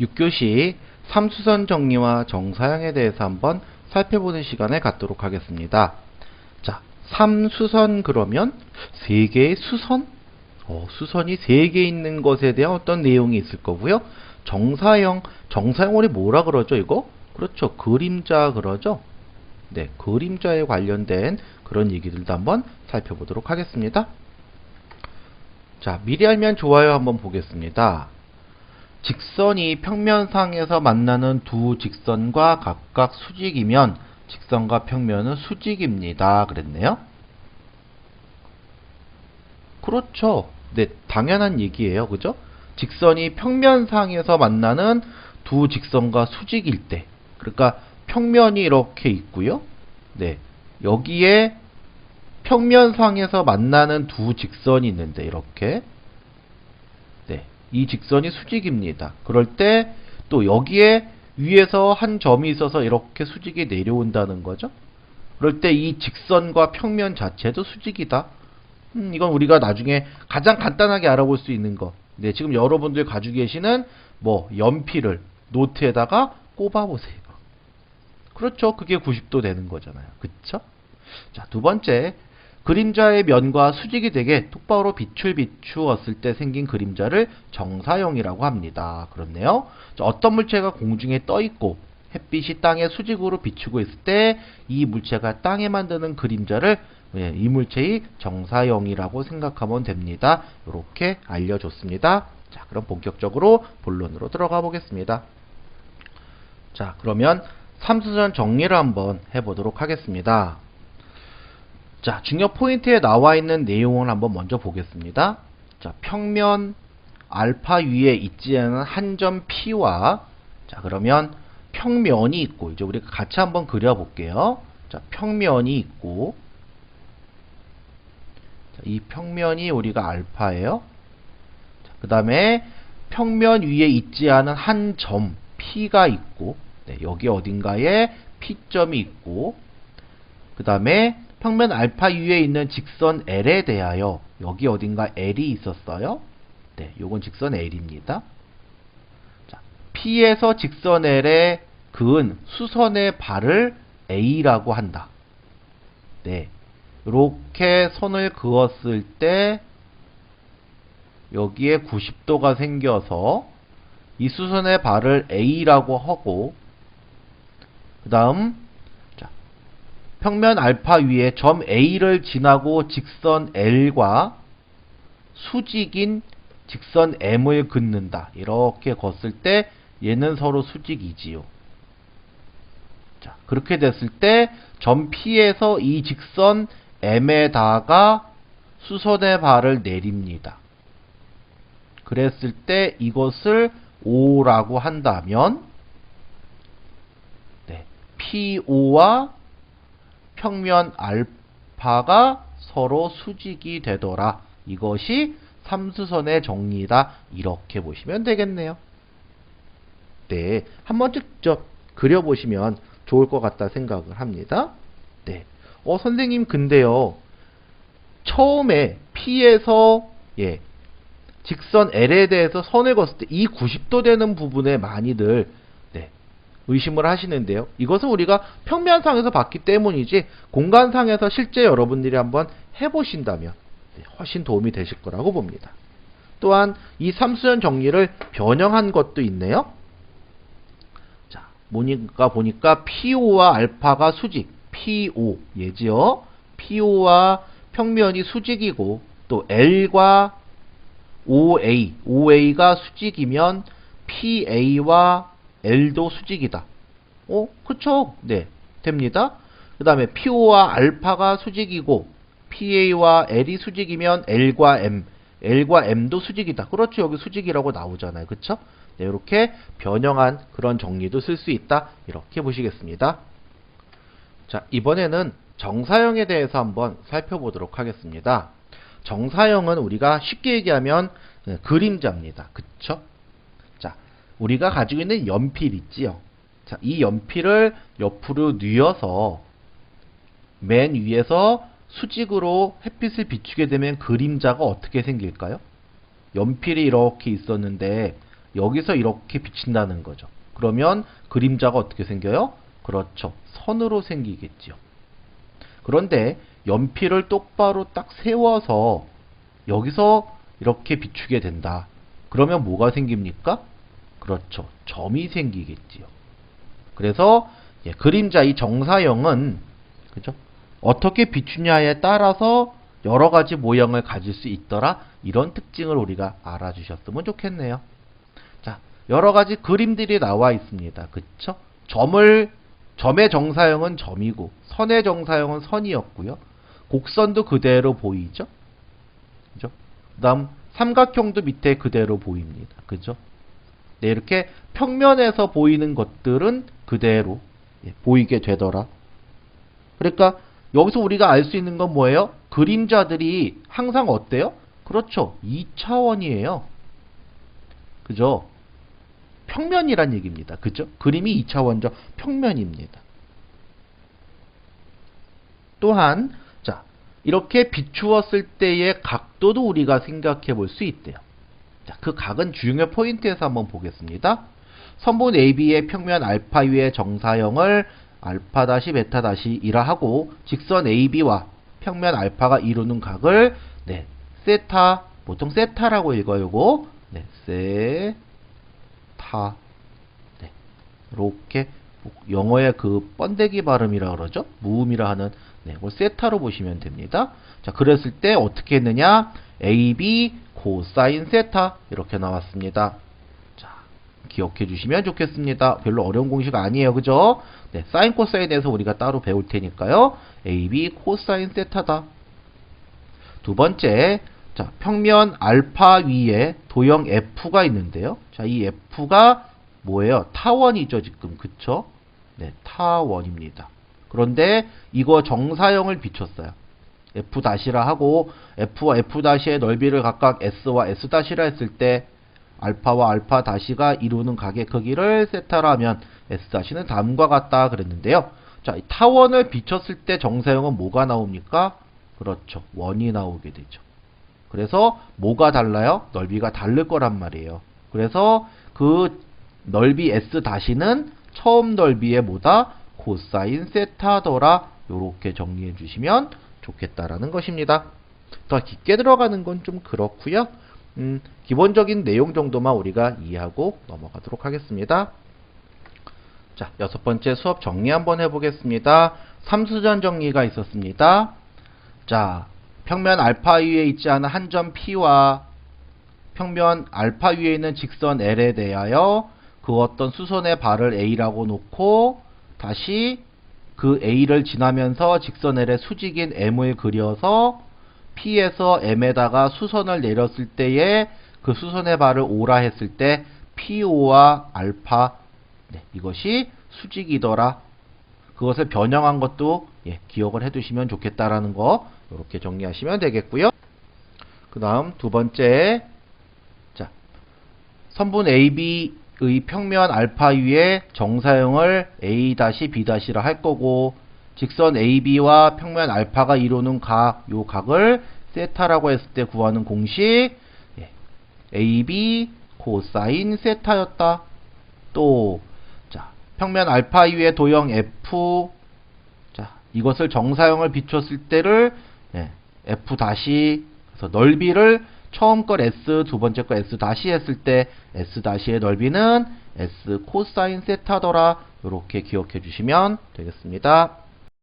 6교시 삼수선 정리와 정사형에 대해서 한번 살펴보는 시간을 갖도록 하겠습니다. 자, 삼수선 그러면 세 개의 수선? 어, 수선이 세 개 있는 것에 대한 어떤 내용이 있을 거고요. 정사형, 정사형 우리 뭐라 그러죠, 이거? 그렇죠. 그림자 그러죠. 네, 그림자에 관련된 그런 얘기들도 한번 살펴보도록 하겠습니다. 자, 미리 알면 좋아요 한번 보겠습니다. 직선이 평면상에서 만나는 두 직선과 각각 수직이면 직선과 평면은 수직입니다. 그랬네요. 그렇죠. 네, 당연한 얘기예요. 그죠? 직선이 평면상에서 만나는 두 직선과 수직일 때. 그러니까 평면이 이렇게 있고요. 네. 여기에 평면상에서 만나는 두 직선이 있는데 이렇게 네. 이 직선이 수직입니다. 그럴 때 또 여기에 위에서 한 점이 있어서 이렇게 수직이 내려온다는 거죠. 그럴 때 이 직선과 평면 자체도 수직이다. 음, 이건 우리가 나중에 가장 간단하게 알아볼 수 있는 거. 네, 지금 여러분들 가지고 계시는 뭐 연필을 노트에다가 꼽아 보세요. 그렇죠. 그게 90도 되는 거잖아요. 그쵸? 자, 두 번째. 그림자의 면과 수직이 되게 똑바로 빛을 비추었을 때 생긴 그림자를 정사형이라고 합니다. 그렇네요. 자, 어떤 물체가 공중에 떠 있고 햇빛이 땅에 수직으로 비추고 있을 때 이 물체가 땅에 만드는 그림자를 예, 이 물체의 정사형이라고 생각하면 됩니다. 이렇게 알려줬습니다. 자, 그럼 본격적으로 본론으로 들어가 보겠습니다. 자, 그러면 삼수전 정리를 한번 해보도록 하겠습니다. 자, 중요 포인트에 나와 있는 내용을 한번 먼저 보겠습니다. 자, 평면 알파 위에 있지 않은 한 점 P와 자, 그러면 평면이 있고 이제 우리가 같이 한번 그려 볼게요. 자, 평면이 있고 자, 이 평면이 우리가 알파예요. 그 다음에 평면 위에 있지 않은 한 점 P가 있고 네, 여기 어딘가에 P점이 있고 그 다음에 평면 알파 위에 있는 직선 L에 대하여 여기 어딘가 L이 있었어요. 네, 요건 직선 L입니다. 자, P에서 직선 L에 그은 수선의 발을 A라고 한다. 네. 이렇게 선을 그었을 때 여기에 90도가 생겨서 이 수선의 발을 A라고 하고 그 다음 평면 알파 위에 점 A를 지나고 직선 L과 수직인 직선 M을 긋는다. 이렇게 걷을 때 얘는 서로 수직이지요. 자, 그렇게 됐을 때 점 P에서 이 직선 M에다가 수선의 발을 내립니다. 그랬을 때 이것을 O라고 한다면 네, PO와 평면 알파가 서로 수직이 되더라. 이것이 삼수선의 정리다. 이렇게 보시면 되겠네요. 네, 한번 직접 그려보시면 좋을 것 같다 생각을 합니다. 네, 어 선생님 근데요. 처음에 P에서 예 직선 L에 대해서 선을 그었을 때 이 90도 되는 부분에 많이들 의심을 하시는데요. 이것은 우리가 평면상에서 봤기 때문이지 공간상에서 실제 여러분들이 한번 해보신다면 네, 훨씬 도움이 되실 거라고 봅니다. 또한 이 삼수연 정리를 변형한 것도 있네요. 자, 보니까 보니까 PO와 알파가 수직, PO 예지요. PO와 평면이 수직이고 또 L과 OA, OA가 수직이면 PA와 L도 수직이다. 어, 그쵸? 네, 됩니다. 그 다음에 PO와 알파가 수직이고 PA와 L이 수직이면 L과 M, L과 M도 수직이다. 그렇죠. 여기 수직이라고 나오잖아요. 그쵸? 네, 이렇게 변형한 그런 정리도 쓸 수 있다. 이렇게 보시겠습니다. 자, 이번에는 정사형에 대해서 한번 살펴보도록 하겠습니다. 정사형은 우리가 쉽게 얘기하면 네, 그림자입니다. 그쵸? 우리가 가지고 있는 연필 있지요. 자, 이 연필을 옆으로 뉘어서 맨 위에서 수직으로 햇빛을 비추게 되면 그림자가 어떻게 생길까요? 연필이 이렇게 있었는데 여기서 이렇게 비친다는 거죠. 그러면 그림자가 어떻게 생겨요? 그렇죠. 선으로 생기겠죠. 그런데 연필을 똑바로 딱 세워서 여기서 이렇게 비추게 된다. 그러면 뭐가 생깁니까? 그렇죠. 점이 생기겠지요. 그래서 예, 그림자 이 정사형은 그죠? 어떻게 비추냐에 따라서 여러 가지 모양을 가질 수 있더라. 이런 특징을 우리가 알아주셨으면 좋겠네요. 자, 여러 가지 그림들이 나와 있습니다. 그쵸? 점을 점의 정사형은 점이고 선의 정사형은 선이었고요. 곡선도 그대로 보이죠? 그죠? 그다음 삼각형도 밑에 그대로 보입니다. 그죠? 네, 이렇게 평면에서 보이는 것들은 그대로 예, 보이게 되더라. 그러니까 여기서 우리가 알 수 있는 건 뭐예요? 그림자들이 항상 어때요? 그렇죠. 2차원이에요. 그죠? 평면이란 얘기입니다. 그죠? 그림이 2차원적 평면입니다. 또한 자, 이렇게 비추었을 때의 각도도 우리가 생각해 볼 수 있대요. 자, 그 각은 주요 포인트에서 한번 보겠습니다. 선분 AB의 평면 알파 위의 정사형을 알파 다시 베타 다시 이라 하고 직선 AB와 평면 알파가 이루는 각을 네, 세타 보통 세타라고 읽어요. 이거. 네, 세타. 네. 이렇게 영어의 그 번데기 발음이라 그러죠. 무음이라 하는 네, 이걸 세타로 보시면 됩니다. 자, 그랬을 때 어떻게 했느냐? AB 코사인 세타 이렇게 나왔습니다. 자, 기억해 주시면 좋겠습니다. 별로 어려운 공식 아니에요. 그죠? 네, 사인 코사인에서 우리가 따로 배울 테니까요. AB 코사인 세타다. 두 번째, 자, 평면 알파 위에 도형 F가 있는데요. 자, 이 F가 뭐예요? 타원이죠, 지금. 그쵸? 네, 타원입니다. 그런데 이거 정사형을 비췄어요. F 다시라 하고 F와 F 다시의 넓이를 각각 S와 S 다시라 했을 때 알파와 알파 다시가 이루는 각의 크기를 세타라 하면 S 다시는 다음과 같다 그랬는데요. 자, 이 타원을 비췄을 때 정사형은 뭐가 나옵니까? 그렇죠. 원이 나오게 되죠. 그래서 뭐가 달라요? 넓이가 다를 거란 말이에요. 그래서 그 넓이 S 다시는 처음 넓이의 뭐다? 코사인 세타더라. 요렇게 정리해 주시면 좋겠다라는 것입니다. 더 깊게 들어가는 건 좀 그렇고요. 음, 기본적인 내용 정도만 우리가 이해하고 넘어가도록 하겠습니다. 자, 여섯 번째 수업 정리 한번 해보겠습니다. 삼수전 정리가 있었습니다. 자, 평면 알파 위에 있지 않은 한 점 P와 평면 알파 위에 있는 직선 L에 대하여 그 어떤 수선의 발을 A라고 놓고 다시 그 A를 지나면서 직선 L의 수직인 M을 그려서 P에서 M에다가 수선을 내렸을 때에 그 수선의 발을 O라 했을 때 PO와 알파 네, 이것이 수직이더라. 그것을 변형한 것도 예, 기억을 해두시면 좋겠다라는 거 이렇게 정리하시면 되겠고요. 그 다음 두 번째 자 선분 AB 의 평면 알파 위에 정사형을 A-B-라 할 거고 직선 AB와 평면 알파가 이루는 각, 요 각을 세타라고 했을 때 구하는 공식 예, AB 코사인 세타였다. 또 자, 평면 알파 위에 도형 F 자, 이것을 정사형을 비췄을 때를 예, F 다시 그래서 넓이를 처음 걸 S, 두 번째 거 S 다시 했을 때 S 다시의 넓이는 S 코사인 세타더라. 이렇게 기억해 주시면 되겠습니다.